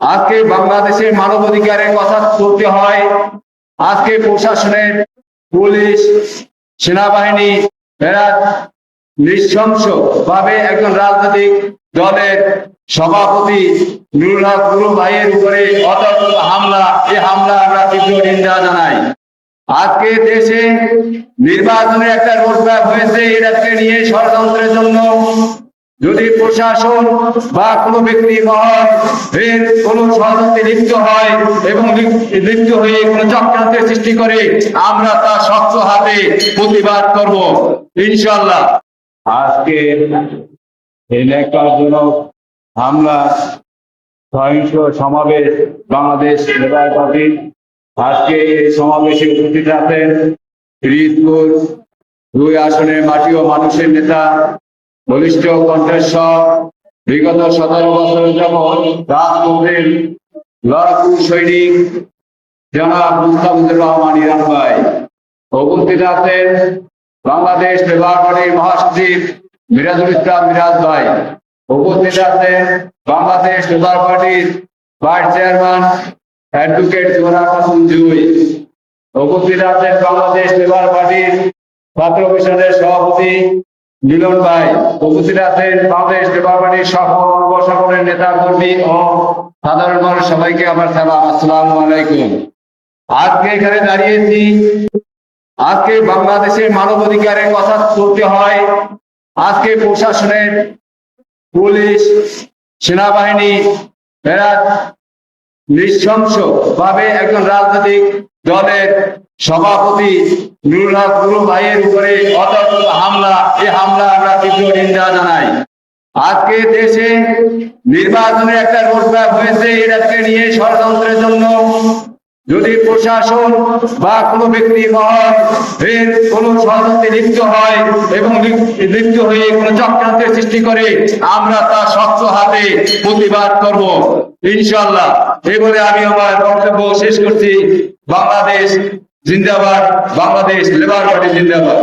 আজকে বাংলাদেশের মানবাধিকারের কথা তুলতে হয়। আজকে প্রশাসনের পুলিশ, সেনাবাহিনী, এরা নৃশংস ভাবে একজন রাজনৈতিক দলের সভাপতি নুরুল হক গুরু ভাইয়ের উপরে অতর্কিত হামলা। এই হামলা আমরা তীব্র নিন্দা জানাই। আজকে দেশে নির্বাচনের একটা রোডম্যাপ হয়েছে, এটাকে নিয়ে ষড়যন্ত্রের জন্য যদি প্রশাসন বা কোনো ব্যক্তি এর কোনো ষড়যন্ত্রে লিপ্ত হয় এবং লিপ- লিপ্ত হয়ে কোনো চক্রান্তের সৃষ্টি করে, আমরা তা শক্ত হাতে প্রতিবাদ করব ইনশাল্লাহ আজকে এই ন্যাক্কারজনক হামলা, সহিংস সমাবেশ বাংলাদেশ লেবার পার্টি, আজকে এই সমাবেশে উপস্থিত আছেন ফিরিদপুর দুই আসনের মাটি ও মানুষের নেতা বলিষ্ঠ কণ্ঠেশ্বর বিগত সতেরো বছর যাবৎ রাজপথের লড়াকু সৈনিক, জনাব মুস্তাফিজুর রহমান ইরান ভাই। উপস্থিত আছেন বাংলাদেশ লেবার পার্টির মহাসচিব মিরাজুল ইসলাম মিরাজ ভাই। উপস্থিত আছেন বাংলাদেশ লেবার পার্টির vice chairman advocate Johra Jui. উপস্থিত আছেন বাংলাদেশ লেবার পার্টির ছাত্র মিশনের সভাপতি মিলন ভাই উপস্থিত আছেন বাংলাদেশ সকল অঙ্গ সকলের নেতা কর্মী ও সাধারণ মানুষ সবাইকে আমার সালাম, আসসালামু আলাইকুম। আজকে এখানে দাঁড়িয়েছি। আজকে বাংলাদেশের মানবাধিকারের কথা তুলতে হয়। আজকে প্রশাসনের পুলিশ, সেনাবাহিনী, এরা নৃশংস ভাবে একজন রাজনৈতিক দলের সভাপতি নুরুল হক গুরু ভাইয়ের উপরে অতর্কিত হামলা এই হামলা আমরা তীব্র নিন্দা জানাই। আজকে দেশে নির্বাচনের একটা রোডম্যাপ হয়েছে, এটাকে নিয়ে ষড়যন্ত্রের জন্য। যদি প্রশাসন বা কোনো ব্যক্তি মহল এর কোনো ষড়যন্ত্রে লিপ্ত হয় এবং লিপ্ত হয়ে কোনো চক্রান্তের সৃষ্টি করে, আমরা তা শক্ত হাতে প্রতিবাদ করব। ইনশাল্লাহ এই বলে আমি আমার বক্তব্য শেষ করছি। বাংলাদেশ জিন্দাবাদ, বাংলাদেশ লেবার পার্টি জিন্দাবাদ।